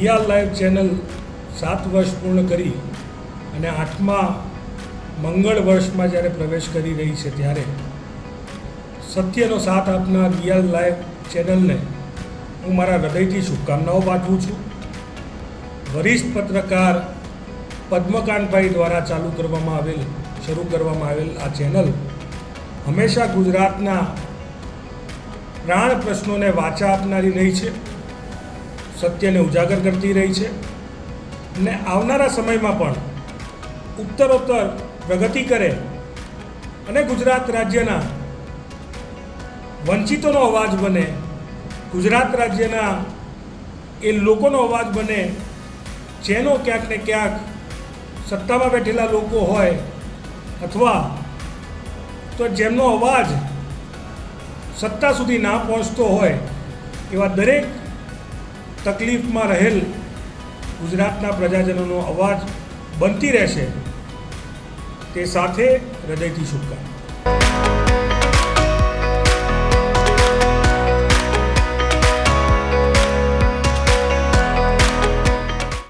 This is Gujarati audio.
વીઆર લાઈવ ચેનલ સાત વર્ષ પૂર્ણ કરી અને આઠમા મંગળ વર્ષમાં જ્યારે પ્રવેશ કરી રહી છે ત્યારે સત્યનો સાથ આપનાર વીઆર લાઈવ ચેનલને હું મારા હૃદયથી શુભકામનાઓ પાઠવું છું. વરિષ્ઠ પત્રકાર પદ્મકાંતભાઈ દ્વારા ચાલુ કરવામાં આવેલ, શરૂ કરવામાં આવેલ આ ચેનલ હંમેશા ગુજરાતના પ્રાણ પ્રશ્નોને વાચા આપનારી રહી છે. સત્યને ઉજાગર કરતી રહી છે ને આવનારા સમયમાં પણ ઉત્તરોત્તર પ્રગતિ કરે અને ગુજરાત રાજ્યના વંચિતોનો અવાજ બને, ગુજરાત રાજ્યના એ લોકોનો અવાજ બને, જેનો ક્યાંક ને ક્યાંક સત્તામાં બેઠેલા લોકો હોય અથવા તો જેમનો અવાજ સત્તા સુધી ના પહોંચતો હોય એવા દરેક તકલીફમાં રહેલ ગુજરાતના પ્રજાજનોનો અવાજ બનતી રહેશે તે સાથે હૃદયથી શુભકામના.